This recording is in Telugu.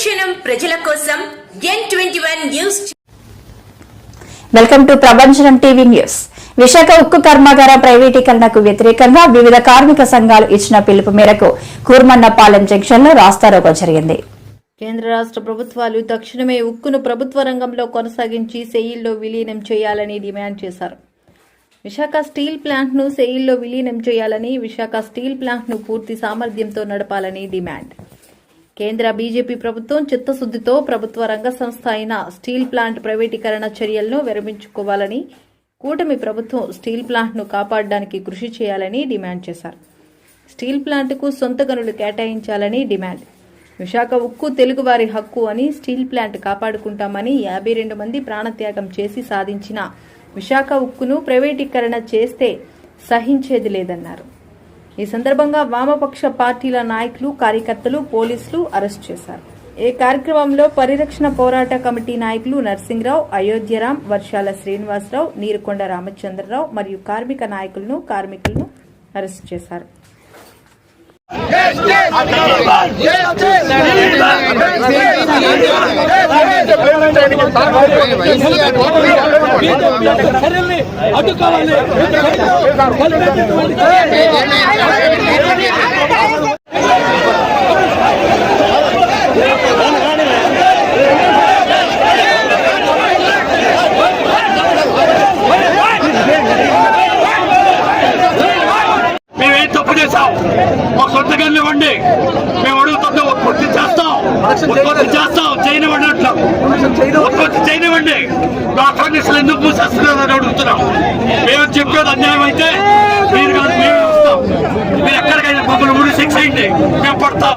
ప్రజల కోసం N twenty one news welcome to Prabhanjanam TV news. Visakha ఉక్కు కర్మాగార ప్రైవేటీకరణకు వ్యతిరేకంగా వివిధ కార్మిక సంఘాలు ఇచ్చిన పిలుపు మేరకు కూర్మన్నపాలెం జంక్షన్లో రాస్తారోకో జరిగింది. కేంద్ర రాష్ట్ర ప్రభుత్వాలు తక్షణమే ఉక్కును ప్రభుత్వ రంగంలో కొనసాగించి సెయిల్లో విలీనం చేయాలని డిమాండ్ చేశారు. విశాఖ స్టీల్ ప్లాంట్ను సెయిల్లో విలీనం చేయాలని విశాఖ స్టీల్ ప్లాంట్ను పూర్తి సామర్థ్యంతో నడపాలని డిమాండ్. కేంద్ర బీజేపీ ప్రభుత్వం చిత్తశుద్దితో ప్రభుత్వ రంగ సంస్థ అయిన స్టీల్ ప్లాంట్ ప్రైవేటీకరణ చర్యలను విరమించుకోవాలని కూటమి ప్రభుత్వం స్టీల్ ప్లాంట్ను కాపాడడానికి కృషి చేయాలని డిమాండ్ చేశారు. స్టీల్ ప్లాంట్కు సొంత గనులు కేటాయించాలని డిమాండ్. విశాఖ ఉక్కు తెలుగువారి హక్కు అని స్టీల్ ప్లాంట్ కాపాడుకుంటామని యాభై రెండు మంది ప్రాణత్యాగం చేసి సాధించిన విశాఖ ఉక్కును ప్రైవేటీకరణ చేస్తే సహించేది లేదన్నారు. ఈ సందర్భంగా వామపక్ష పార్టీల నాయకులు కార్యకర్తలు పోలీసులు అరెస్ట్ చేశారు. ఈ కార్యక్రమంలో పరిరక్షణ పోరాట కమిటీ నాయకులు నర్సింగ్రావు అయోధ్యరాం వర్షాల శ్రీనివాసరావు నీరుకొండ రామచంద్రరావు మరియు కార్మిక నాయకులను కార్మికులను అరెస్ట్ చేశారు. చర్యల్ని అడ్డుకోవాలి మేమేం తప్పు చేశాం? మా సొంత గన్ను ఇవ్వండి మేము అడుగుతుంది ఉత్పత్తి చేస్తాం ఉత్పత్తి చేస్తాం చేయనివ్వండి అట్లా ఉత్పత్తి చేయనివ్వండి. మా కాంగ్రెస్ ఎందుకు మూసేస్తున్నారు అని అడుగుతున్నాం. మేము చెప్పేది అన్యాయం అయితే మీరు కాదు మేము వస్తాం. మీరు ఎక్కడికైనా మమ్మల్ని ఊరి శిక్ష అయింది మేము పడతాం.